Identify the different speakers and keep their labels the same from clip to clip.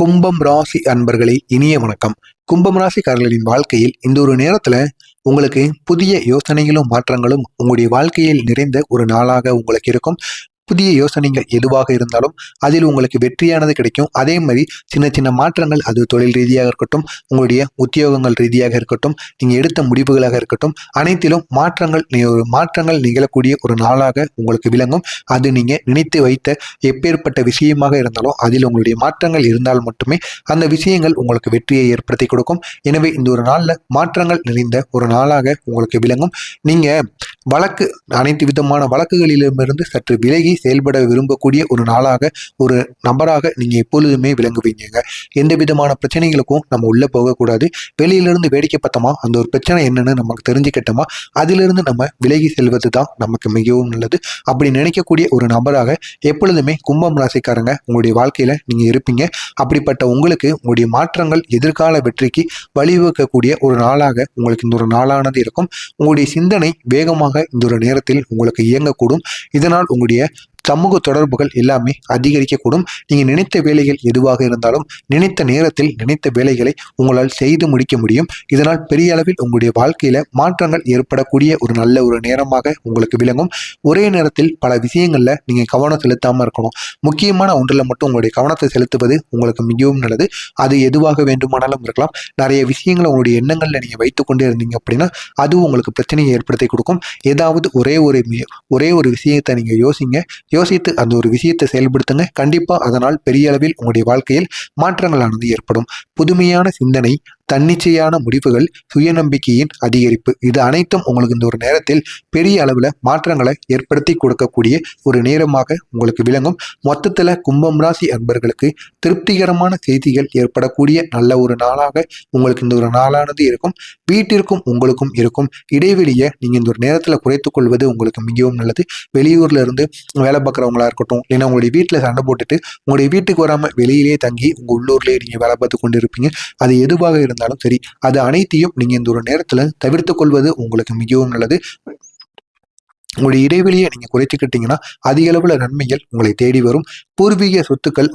Speaker 1: கும்பம் ராசி அன்பர்களே இனிய வணக்கம். கும்பம் ராசிக்காரர்களின் வாழ்க்கையில் இந்த ஒரு நேரத்துல உங்களுக்கு புதிய யோசனைகளும் மாற்றங்களும் உங்களுடைய வாழ்க்கையில் நிறைந்த ஒரு நாளாக உங்களுக்கு இருக்கும். புதிய யோசனைகள் எதுவாக இருந்தாலும் அதில் உங்களுக்கு வெற்றியானது கிடைக்கும். அதே மாதிரி சின்ன சின்ன மாற்றங்கள் அது தொழில் ரீதியாக இருக்கட்டும் உங்களுடைய உத்தியோகங்கள் ரீதியாக இருக்கட்டும் நீங்கள் எடுத்த முடிவுகளாக இருக்கட்டும் அனைத்திலும் மாற்றங்கள் மாற்றங்கள் நிகழக்கூடிய ஒரு நாளாக உங்களுக்கு விளங்கும். அது நீங்கள் நினைத்து வைத்த எப்பேற்பட்ட விஷயமாக இருந்தாலும் அதில் உங்களுடைய மாற்றங்கள் இருந்தால் மட்டுமே அந்த விஷயங்கள் உங்களுக்கு வெற்றியை ஏற்படுத்தி கொடுக்கும். எனவே இந்த ஒரு நாளில் மாற்றங்கள் நிறைந்த ஒரு நாளாக உங்களுக்கு விளங்கும். நீங்கள் வழக்கு அனைத்து விதமான வழக்குகளிலுமிருந்து சற்று விலகி செயல்பட விரும்பக்கூடிய ஒரு நாளாக ஒரு நபராக நீங்கள் எப்பொழுதுமே விளங்குவீங்க எந்த விதமான பிரச்சனைகளுக்கும் நம்ம உள்ளே போகக்கூடாது. வெளியிலிருந்து வேடிக்கை பார்த்தோமா? அந்த ஒரு பிரச்சனை என்னன்னு நமக்கு தெரிஞ்சுக்கிட்டோமா? அதிலிருந்து நம்ம விலகி செல்வது தான் நமக்கு மிகவும் நல்லது. அப்படி நினைக்கக்கூடிய ஒரு நபராக எப்பொழுதுமே கும்பம் ராசிக்காரங்க உங்களுடைய வாழ்க்கையில் நீங்கள் இருப்பீங்க. அப்படிப்பட்ட உங்களுக்கு உங்களுடைய மாற்றங்கள் எதிர்கால வெற்றிக்கு வழிவகுக்கக்கூடிய ஒரு நாளாக உங்களுக்கு இந்த ஒரு நாளானது இருக்கும். உங்களுடைய சிந்தனை வேகமாக இந்த ஒரு நேரத்தில் உங்களுக்கு இயங்கக்கூடும். இதனால் உங்களுடைய சமூக தொடர்புகள் எல்லாமே அதிகரிக்கக்கூடும். நீங்கள் நினைத்த வேலைகள் எதுவாக இருந்தாலும் நினைத்த நேரத்தில் நினைத்த வேலைகளை உங்களால் செய்து முடிக்க முடியும். இதனால் பெரிய அளவில் உங்களுடைய வாழ்க்கையில் மாற்றங்கள் ஏற்படக்கூடிய ஒரு நல்ல ஒரு நேரமாக உங்களுக்கு விளங்கும். ஒரே நேரத்தில் பல விஷயங்களில் நீங்கள் கவனம் செலுத்தாமல் இருக்கணும். முக்கியமான ஒன்றில் மட்டும் உங்களுடைய கவனத்தை செலுத்துவது உங்களுக்கு மிகவும் நல்லது. அது எதுவாக வேண்டுமானாலும் இருக்கலாம். நிறைய விஷயங்களை உங்களுடைய எண்ணங்களில் நீங்கள் வைத்துக்கொண்டே இருந்தீங்க அப்படின்னா அது உங்களுக்கு பிரச்சனையை ஏற்படுத்தி கொடுக்கும். ஏதாவது ஒரே ஒரு ஒரே ஒரு விஷயத்தை நீங்கள் யோசிங்க. யோசித்து அந்த ஒரு விஷயத்தை செயல்படுத்துங்க. கண்டிப்பா அதனால் பெரிய அளவில் உங்களுடைய வாழ்க்கையில் மாற்றங்களானது ஏற்படும். புதுமையான சிந்தனை தன்னிச்சையான முடிவுகள் சுயநம்பிக்கையின் அதிகரிப்பு இது அனைத்தும் உங்களுக்கு இந்த ஒரு நேரத்தில் பெரிய அளவில் மாற்றங்களை ஏற்படுத்தி கொடுக்கக்கூடிய ஒரு நேரமாக உங்களுக்கு விளங்கும். மொத்தத்தில் கும்பம் ராசி அன்பர்களுக்கு திருப்திகரமான செய்திகள் ஏற்படக்கூடிய நல்ல ஒரு நாளாக உங்களுக்கு இந்த ஒரு நாளானது இருக்கும். வீட்டிற்கும் உங்களுக்கும் இருக்கும். இடைவெளியை நீங்கள் இந்த ஒரு நேரத்தில் குறைத்துக் கொள்வது உங்களுக்கு மிகவும் நல்லது. வெளியூர்ல இருந்து வேலை பார்க்குறவங்களா இருக்கட்டும் இல்லைன்னா உங்களுடைய வீட்டில் சண்டை போட்டுட்டு உங்களுடைய வீட்டுக்கு வராமல் வெளியிலேயே தங்கி உங்கள் உள்ளூர்லேயே நீங்கள் வேலை பார்த்து கொண்டு இருப்பீங்க அது எதுவாக இருந்தாலும் சரி அது அனைத்தையும் நீங்கள் இந்த ஒரு நேரத்தில் தவிர்த்து கொள்வது உங்களுக்கு மிகவும் நல்லது. உங்களுடைய இடைவெளியை நீங்கள் குறைச்சிக்கிட்டீங்கன்னா அதிக அளவில் நன்மைகள் உங்களை தேடி வரும். பூர்வீக சொத்துக்கள்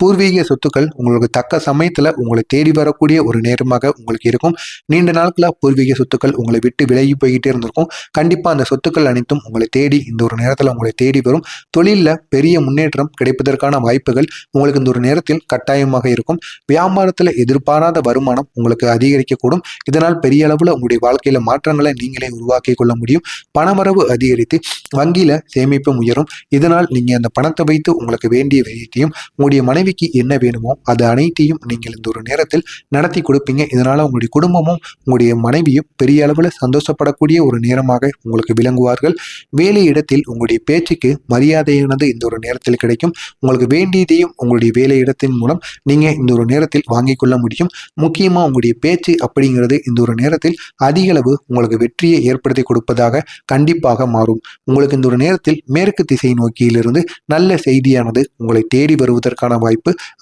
Speaker 1: பூர்வீக சொத்துக்கள் உங்களுக்கு தக்க சமயத்தில் உங்களை தேடி வரக்கூடிய ஒரு நேரமாக உங்களுக்கு இருக்கும். நீண்ட நாட்களாக பூர்வீக சொத்துக்கள் உங்களை விட்டு விலகி போய்கிட்டே இருந்திருக்கும். கண்டிப்பாக அந்த சொத்துக்கள் அனைத்தும் உங்களை தேடி இந்த ஒரு நேரத்தில் உங்களை தேடி வரும். தொழிலில் பெரிய முன்னேற்றம் கிடைப்பதற்கான வாய்ப்புகள் உங்களுக்கு இந்த ஒரு நேரத்தில் கட்டாயமாக இருக்கும். வியாபாரத்தில் எதிர்பாராத வருமானம் உங்களுக்கு அதிகரிக்கக்கூடும். இதனால் பெரிய அளவில் உங்களுடைய வாழ்க்கையில் மாற்றங்களை நீங்களே உருவாக்கி கொள்ள முடியும். பணமரவு அதிகரித்து வங்கியில் சேமிப்பும் உயரும். இதனால் நீங்கள் அந்த பணத்தை வைத்து உங்களுக்கு வேண்டிய விஷயத்தையும் உங்களுடைய மனைவிக்கு என்ன வேணுமோ அது அனைத்தையும் நீங்கள் இந்த ஒரு நேரத்தில் நடத்தி கொடுப்பீங்க. இதனால் உங்களுடைய குடும்பமும் உங்களுடைய மனைவியும் பெரிய அளவில் சந்தோஷப்படக்கூடிய ஒரு நேரமாக உங்களுக்கு விளங்குவார்கள். வேலை இடத்தில் உங்களுடைய பேச்சுக்கு மரியாதையானது இந்த ஒரு நேரத்தில் கிடைக்கும். உங்களுக்கு வேண்டியதையும் உங்களுடைய வேலை இடத்தின் மூலம் நீங்கள் இந்த ஒரு நேரத்தில் வாங்கிக் கொள்ள முடியும். முக்கியமாக உங்களுடைய பேச்சு அப்படிங்கிறது இந்த ஒரு நேரத்தில் அதிக அளவு உங்களுக்கு வெற்றியை ஏற்படுத்தி கொடுப்பதாக கண்டிப்பாக மாறும். உங்களுக்கு இந்த ஒரு நேரத்தில் மேற்கு திசை நோக்கியிலிருந்து நல்ல செய்தியானது உங்களை தேடி வருவதற்கான வாய்ப்பு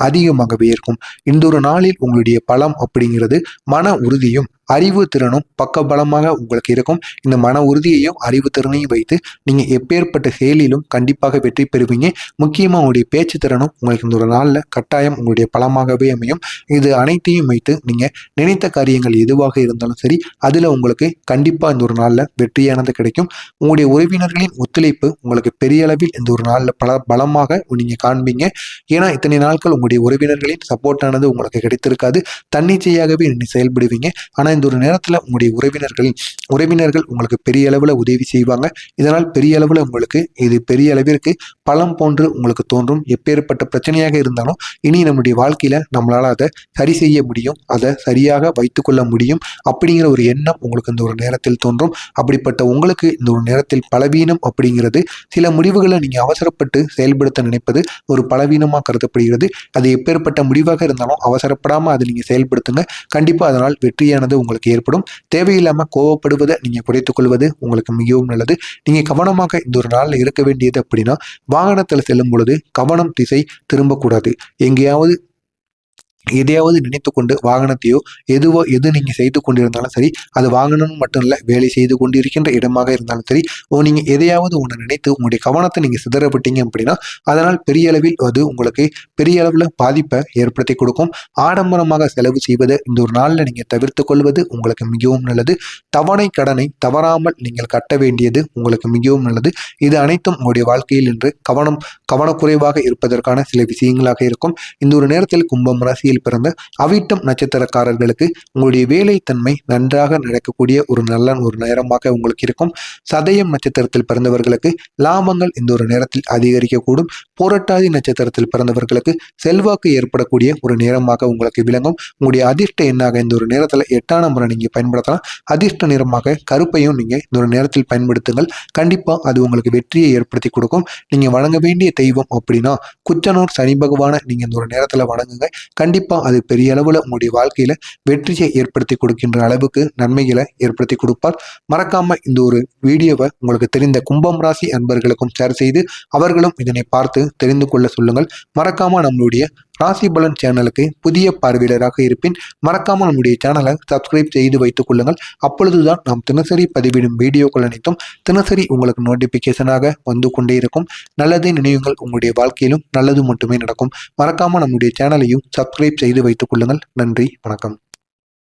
Speaker 1: அதிகமாகவே இருக்கும். இந்த ஒரு நாளில் உங்களுடைய பலம் அப்படிங்கிறது மன உறுதியும் அறிவு திறனும் பக்கபலமாக உங்களுக்கு இருக்கும். இந்த மன உறுதியையும் அறிவு திறனையும் வைத்து நீங்கள் எப்பேற்பட்ட செயலிலும் கண்டிப்பாக வெற்றி பெறுவீங்க. முக்கியமாக உங்களுடைய பேச்சு திறனும் உங்களுக்கு இந்த ஒரு நாளில் கட்டாயம் உங்களுடைய பலமாகவே அமையும். இது அனைத்தையும் வைத்து நீங்கள் நினைத்த காரியங்கள் எதுவாக இருந்தாலும் சரி அதில் உங்களுக்கு கண்டிப்பாக இந்த ஒரு நாளில் வெற்றியானது கிடைக்கும். உங்களுடைய உறவினர்களின் ஒத்துழைப்பு உங்களுக்கு பெரிய அளவில் இந்த ஒரு நாளில் பல பலமாக நீங்கள் காண்பீங்க. ஏன்னா இத்தனை நாட்கள் உங்களுடைய உறவினர்களின் சப்போர்ட்டானது உங்களுக்கு கிடைத்திருக்காது. தன்னிச்சையாகவே நீங்கள் செயல்படுவீங்க. ஆனால் இந்த ஒரு நேரத்தில் உங்களுடைய உறவினர்களின் உறவினர்கள் உங்களுக்கு பெரிய அளவில் உதவி செய்வாங்க. இதனால் பெரிய அளவில் உங்களுக்கு இது பெரிய அளவிற்கு பலம் போன்று உங்களுக்கு தோன்றும். எப்பேற்பட்ட பிரச்சனையாக இருந்தாலும் இனி நம்முடைய வாழ்க்கையில் நம்மளால் அதை சரி செய்ய முடியும். அதை சரியாக வைத்துக்கொள்ள முடியும். அப்படிங்கிற ஒரு எண்ணம் உங்களுக்கு இந்த ஒரு நேரத்தில் தோன்றும். அப்படிப்பட்ட உங்களுக்கு இந்த ஒரு நேரத்தில் பலவீனம் அப்படிங்கிறது சில முடிவுகளை நீங்கள் அவசரப்பட்டு செயல்படுத்த நினைப்பது ஒரு பலவீனமாக கருதப்படுகிறது. அது எப்பேற்பட்ட முடிவாக இருந்தாலும் அவசரப்படாமல் அதை நீங்கள் செயல்படுத்துங்க. கண்டிப்பாக அதனால் வெற்றியானது உங்களுக்கு ஏற்படும். தேவையில்லாமல் கோவப்படுவதை நீங்கள் குறைத்துக்கொள்வது உங்களுக்கு மிகவும் நல்லது. நீங்கள் கவனமாக இந்த ஒரு நாளில் இருக்க வேண்டியது அப்படின்னா வாகனத்தில் செல்லும் பொழுது கவனம் திசை திரும்பக்கூடாது. எங்கேயாவது எதையாவது நினைத்து கொண்டு வாகனத்தையோ எதுவோ எது நீங்கள் செய்து கொண்டிருந்தாலும் சரி அது வாகனம் மட்டும் இல்லை வேலை செய்து கொண்டிருக்கின்ற இடமாக இருந்தாலும் சரி ஓ நீங்கள் எதையாவது ஒன்று நினைத்து உங்களுடைய கவனத்தை நீங்கள் சிதறப்பட்டீங்க அப்படின்னா அதனால் பெரிய அளவில் அது உங்களுக்கு பெரிய அளவில் பாதிப்பை ஏற்படுத்தி கொடுக்கும். ஆடம்பரமாக செலவு செய்வதை இந்த ஒரு நாளில் நீங்கள் தவிர்த்து கொள்வது உங்களுக்கு மிகவும் நல்லது. தவணை கடனை தவறாமல் நீங்கள் கட்ட வேண்டியது உங்களுக்கு மிகவும் நல்லது. இது அனைத்தும் உங்களுடைய வாழ்க்கையில் இன்று கவனம் கவனக்குறைவாக இருப்பதற்கான சில விஷயங்களாக இருக்கும். இந்த ஒரு நேரத்தில் கும்பம் ராசியில் பிறந்த அவிட்டம் நட்சத்திரக்காரர்களுக்கு உங்களுடைய வேலை தன்மை நன்றாக நடக்கக்கூடிய ஒரு நல்ல ஒரு நேரமாக உங்களுக்கு இருக்கும். சதயம் நட்சத்திரத்தில் பிறந்தவர்களுக்கு லாபங்கள் இந்த ஒரு நேரத்தில் அதிகரிக்கக்கூடும். புரட்டாதி நட்சத்திரத்தில் பிறந்தவர்களுக்கு செல்வாக்கு ஏற்படக்கூடிய ஒரு நேரமாக உங்களுக்கு விளங்கும். உங்களுடைய அதிர்ஷ்ட எண்ணாக இந்த ஒரு நேரத்தில் எட்டாம் முறை நீங்கள் பயன்படுத்தலாம். அதிர்ஷ்ட நிறமாக கருப்பையும் நீங்கள் இந்த ஒரு நேரத்தில் பயன்படுத்துங்கள். கண்டிப்பாக அது உங்களுக்கு வெற்றியை ஏற்படுத்தி கொடுக்கும். நீங்கள் வழங்க வேண்டிய தெய்வம் அப்படின்னா குச்சனூர் சனி பகவானை நீங்கள் இந்த ஒரு நேரத்தில் வணங்குங்க. கண்டிப்பாக அது பெரிய அளவில் உங்களுடைய வாழ்க்கையில் வெற்றியை ஏற்படுத்தி கொடுக்கின்ற அளவுக்கு நன்மைகளை ஏற்படுத்தி கொடுப்பார். மறக்காமல் இந்த ஒரு வீடியோவை உங்களுக்கு தெரிந்த கும்பம் ராசி அன்பர்களுக்கும் ஷேர் செய்து அவர்களும் இதனை பார்த்து தெரிந்து கொள்ள சொல்லுங்கள். மறக்காமல் நம்மளுடைய ராசி பலன் சேனலுக்கு புதிய பார்வையாளராக இருப்பின் மறக்காமல் நம்முடைய சேனலை சப்ஸ்கிரைப் செய்து வைத்துக் கொள்ளுங்கள். அப்பொழுதுதான் நாம் தினசரி பதிவிடும் வீடியோக்கள் அனைத்தும் தினசரி உங்களுக்கு நோட்டிபிகேஷனாக வந்து கொண்டே இருக்கும். நல்லதை நினைவுங்கள் உங்களுடைய வாழ்க்கையிலும் நல்லது மட்டுமே நடக்கும். மறக்காமல் நம்முடைய சேனலையும் சப்ஸ்கிரைப் செய்து வைத்துக் கொள்ளுங்கள். நன்றி வணக்கம்.